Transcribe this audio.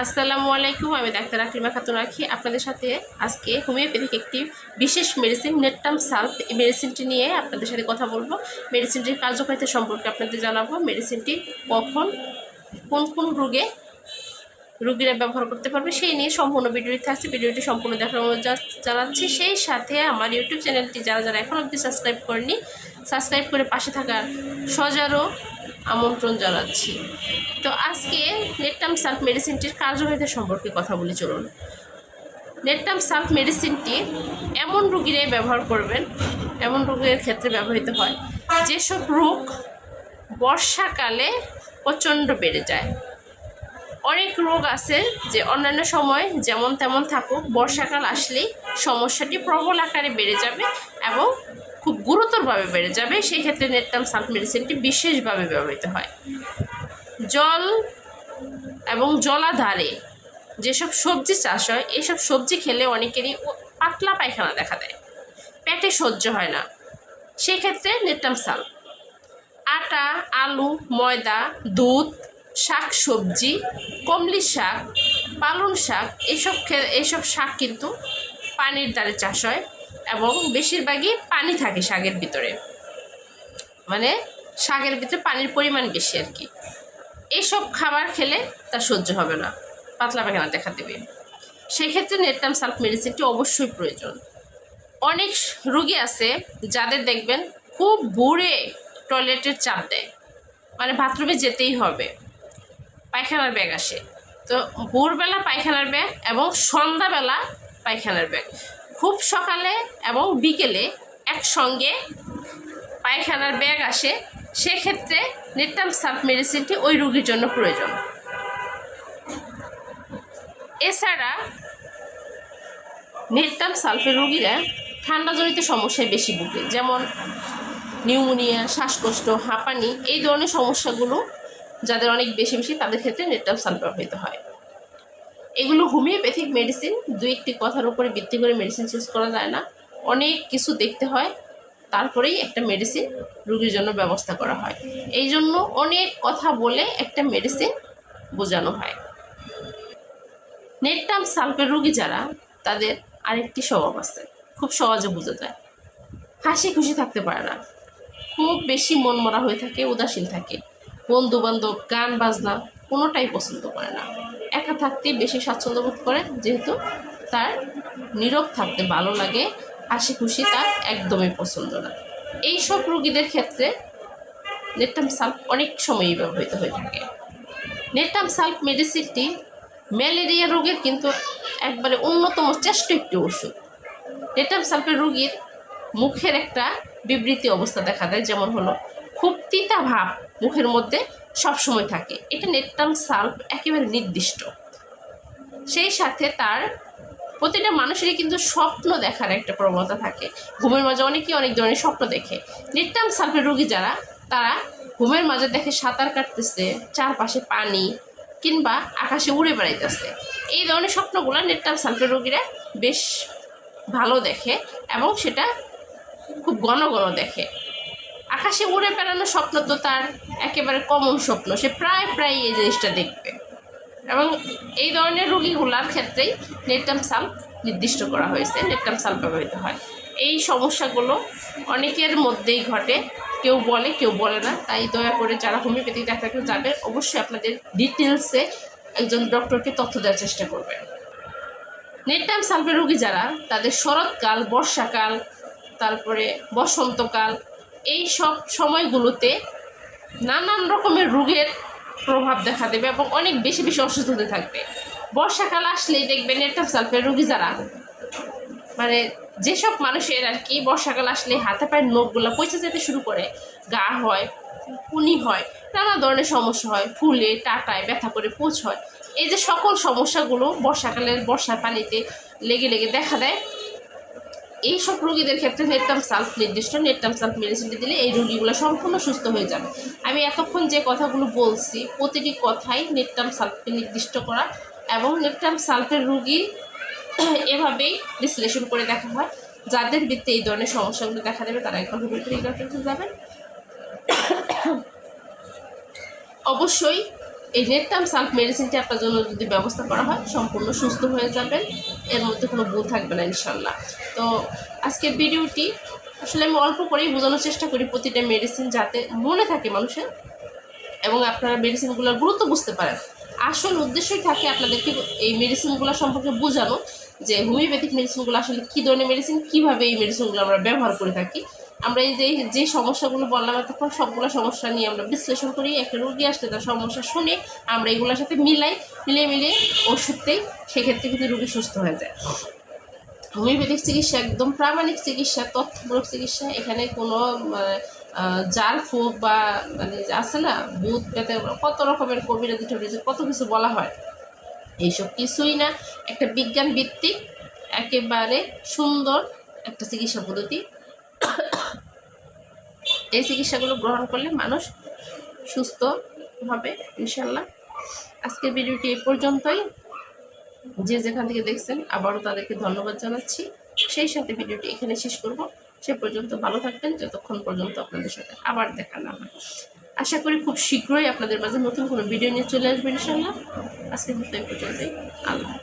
আসসালামু আলাইকুম, আমি ডাক্তার আকলিমা খাতুন রাখি। আপনাদের সাথে আজকে হোমিওপ্যাথিক একটি বিশেষ মেডিসিন নেটটাম সালফ এই মেডিসিনটি নিয়ে আপনাদের সাথে কথা বলব। মেডিসিনটির কার্যকারিতা সম্পর্কে আপনাদের জানাব। মেডিসিনটি কখন, কোন কোন রোগে রুগীরা ব্যবহার করতে পারবে সেই নিয়ে সম্পূর্ণ ভিডিওটি থাকছে। ভিডিওটি সম্পূর্ণ দেখার অনুরোধ জানাচ্ছি। সেই সাথে আমার ইউটিউব চ্যানেলটি যারা যারা এখন অবধি সাবস্ক্রাইব করেনি সাবস্ক্রাইব করে পাশে থাকার সজারও আমন্ত্রণ জানাচ্ছি। তো আজকে নেটটাম সালফ মেডিসিনটির কার্যকারিতা সম্পর্কে কথা বলি, চলুন। নেটটাম সালফ মেডিসিনটি এমন রোগীরাই ব্যবহার করবেন, এমন রোগের ক্ষেত্রে ব্যবহৃত হয়, যেসব রোগ বর্ষাকালে প্রচণ্ড বেড়ে যায়। অনেক রোগ আছে যে অন্যান্য সময় যেমন তেমন থাকুক, বর্ষাকাল আসলেই সমস্যাটি প্রবল আকারে বেড়ে যাবে এবং খুব গুরুতরভাবে বেড়ে যাবে সেই ক্ষেত্রে নেটটাম সালফ মেডিসিনটি বিশেষভাবে ব্যবহৃত হয়। জল এবং জলাধারে যেসব সবজি চাষ হয় এইসব সবজি খেলে অনেকেরই পাতলা পায়খানা দেখা দেয়। পেটে সহ্য হয় না। সেই ক্ষেত্রে নেটটাম সালফ। আটা, আলু, ময়দা, দুধ শাক সবজি কমলি শাক, পালং শাক এইসব খে- এইসব শাক কিন্তু পানির দ্বারে চাষ হয়। এবং বেশিরভাগই পানি থাকে শাকের ভিতরে। মানে শাকের ভিতরে পানির পরিমাণ বেশি আর কি। এইসব খাবার খেলে তার সহ্য হবে না। পাতলা পায়খানা দেখা দেবে। সেক্ষেত্রে নেটটাম সালফ মেডিসিনটি অবশ্যই প্রয়োজন। অনেক রুগী আছে যাদের দেখবেন খুব ভোরে টয়লেটের চাপ দেয়। মানে বাথরুমে যেতেই হবে। পায়খানার ব্যাগ আসে। তো ভোরবেলা পায়খানার ব্যাগ এবং সন্ধ্যাবেলা পায়খানার ব্যাগ। খুব সকালে এবং বিকেলে একসঙ্গে পায়খানার ব্যাগ আসে, সেক্ষেত্রে নেটটাম সালফ মেডিসিনটি ওই রুগীর জন্য প্রয়োজন। এছাড়া নেটটাম সালফের রোগীরা ঠান্ডাজনিত সমস্যায় বেশি ভুগে, যেমন নিউমোনিয়া, শ্বাসকষ্ট, হাঁপানি, এই ধরনের সমস্যাগুলো যাদের অনেক বেশি বেশি তাদের ক্ষেত্রে নেটটাম সালফ ব্যবহৃত হয়। এগুলো হোমিওপ্যাথিক মেডিসিন দুই একটি কথার উপরে ভিত্তি করে মেডিসিন চুজ করা যায় না। অনেক কিছু দেখতে হয়, তারপরেই একটা মেডিসিন রুগীর জন্য ব্যবস্থা করা হয়। এই জন্য অনেক কথা বলে একটা মেডিসিন বোঝানো হয়। নেটটাম সালফের রুগী যারা, তাদের আরেকটি স্বভাব আছে, খুব সহজে বোঝা যায়। হাসি খুশি থাকতে পারে না। খুব বেশি মনমরা হয়ে থাকে, উদাসীন থাকে। বন্ধু বান্ধব গান, বাজনা, কোনোটাই পছন্দ করে না। একা থাকতেই বেশি স্বাচ্ছন্দ্য বোধ করে, যেহেতু তার নীরব থাকতে ভালো লাগে, হাসি খুশি তার একদমই পছন্দ না। এই সব রোগীদের ক্ষেত্রে নেটাম সালফ অনেক সময়ই ব্যবহৃত হয়ে থাকে। নেটাম সালফ মেডিসিনটি ম্যালেরিয়া রোগের কিন্তু একবারে অন্যতম শ্রেষ্ঠ একটি ওষুধ। নেটাম সালফের রোগীর মুখের একটা বিবৃতি অবস্থা দেখা দেয়, যেমন হলো খুব তিতা ভাব মুখের মধ্যে সবসময় থাকে। এটা নেটটাম সালফ একেবারে নির্দিষ্ট। সেই সাথে তার প্রতিটা মানুষেরই কিন্তু স্বপ্ন দেখার একটা প্রবণতা থাকে। ঘুমের মাঝে অনেকেই অনেক ধরনের স্বপ্ন দেখে। নিট্টাম সালফের রোগী যারা, তারা ঘুমের মাঝে দেখে সাঁতার কাটতেছে, চারপাশে পানি কিংবা আকাশে উড়ে বেড়াইতেছে। এই ধরনের স্বপ্নগুলো নেটটাম সালফের রোগীরা বেশ ভালো দেখে এবং সেটা খুব ঘন ঘন দেখে। আকাশে উড়ে বেড়ানোর স্বপ্ন তো তার একেবারে কমন স্বপ্ন। সে প্রায় প্রায় এই জিনিসটা দেখবে। এবং এই ধরনের রোগীগুলার ক্ষেত্রেই নেটটাম সাল নির্দিষ্ট করা হয়েছে নেটটাম সাল ব্যবহৃত হয়। এই সমস্যাগুলো অনেকের মধ্যেই ঘটে। কেউ বলে কেউ বলে না। তাই দয়া করে যারা হোমিওপ্যাথিক ডাক্তারকে যাবে অবশ্যই আপনাদের ডিটেলসে একজন ডক্টরকে তথ্য দেওয়ার চেষ্টা করবেন। নেটটাম সালফের রোগী যারা, তাদের শরৎকাল, বর্ষাকাল, তারপরে বসন্তকাল এই সব সময়গুলোতে নানান রকমের রোগের প্রভাব দেখা দেবে এবং অনেক বেশি বেশি অসুস্থ হতে থাকবে। বর্ষাকাল আসলেই দেখবেন নেটটাম সালফের রোগী যারা মানে যেসব মানুষের আর কি বর্ষাকাল আসলে হাতে পায়ের নখগুলো পচে যেতে শুরু করে, গা হয় পুনি হয়, নানা ধরনের সমস্যা হয়, ফুলে, টাটায় ব্যথা করে পোচ হয়। এই যে সকল সমস্যাগুলো বর্ষাকালের বর্ষার পানিতে লেগে লেগে দেখা দেয়। এই সব রোগীদের ক্ষেত্রে নেটটাম সালফ নির্দিষ্ট নেটটাম সালফ মেডিসিনটি দিলে এই রোগীগুলো সম্পূর্ণ সুস্থ হয়ে যাবে। আমি এতক্ষণ যে কথাগুলো বলছি, প্রতিটি কথাই নেটটাম সালফকে নির্দিষ্ট করা এবং নেটটাম সালফের রুগী এভাবেই বিশ্লেষণ করে দেখা হয়। যাদের ভিত্তি এই ধরনের সমস্যাগুলো দেখা দেবে, তারা একবার ডক্টর যাবেন। অবশ্যই এই নেটটাম সাল্ফ মেডিসিনটি আপনার জন্য যদি ব্যবস্থা করা হয়, সম্পূর্ণ সুস্থ হয়ে যাবেন। এর মধ্যে কোনো ভুল থাকবে না ইনশাল্লাহ তো আজকের ভিডিওটি আসলে আমি অল্প করেই বোঝানোর চেষ্টা করি প্রতিটা মেডিসিন যাতে মনে থাকে মানুষের এবং আপনারা মেডিসিনগুলোর গুরুত্ব বুঝতে পারেন। আসল উদ্দেশ্যই থাকে আপনাদেরকে এই মেডিসিনগুলো সম্পর্কে বোঝানো যে হোমিওপ্যাথিক মেডিসিনগুলো আসলে কী ধরনের মেডিসিন, কীভাবে এই মেডিসিনগুলো আমরা ব্যবহার করে থাকি। আমরা এই যে যে সমস্যাগুলো বললাম তখন সবগুলো সমস্যা নিয়ে আমরা বিশ্লেষণ করি, একটা রোগী আসলে তার সমস্যা শুনে আমরা এগুলোর সাথে মিলাই মিলে মিলিয়ে ওষুধতেই সেক্ষেত্রে কিন্তু রোগী সুস্থ হয়ে যায়। হোমিওপ্যাথিক চিকিৎসা একদম প্রামাণিক চিকিৎসা, তথ্যমূলক চিকিৎসা, এখানে কোনো জার ফুক বা মানে আছে না বুধ পেতে, কত রকমের কবিরাজি টবিরাজি কত কিছু বলা হয়, এইসব কিছুই না। একটা বিজ্ঞান ভিত্তিক, একেবারে সুন্দর একটা চিকিৎসা পদ্ধতি। এই চিকিৎসাগুলো গ্রহণ করলে মানুষ সুস্থ হবে ইনশাল্লাহ আজকের ভিডিওটি এই পর্যন্তই। যে যেখান থেকে দেখছেন, আবারও তাদেরকে ধন্যবাদ জানাচ্ছি। সেই সাথে ভিডিওটি এখানে শেষ করব। সে পর্যন্ত ভালো থাকবেন, যতক্ষণ পর্যন্ত আপনাদের সাথে আবার দেখা না হয়। আশা করি খুব শীঘ্রই আপনাদের মাঝে নতুন কোনো ভিডিও নিয়ে চলে আসবে ইনশাল্লাহ আজকের মতো এই পর্যন্তই। আল্লাহ।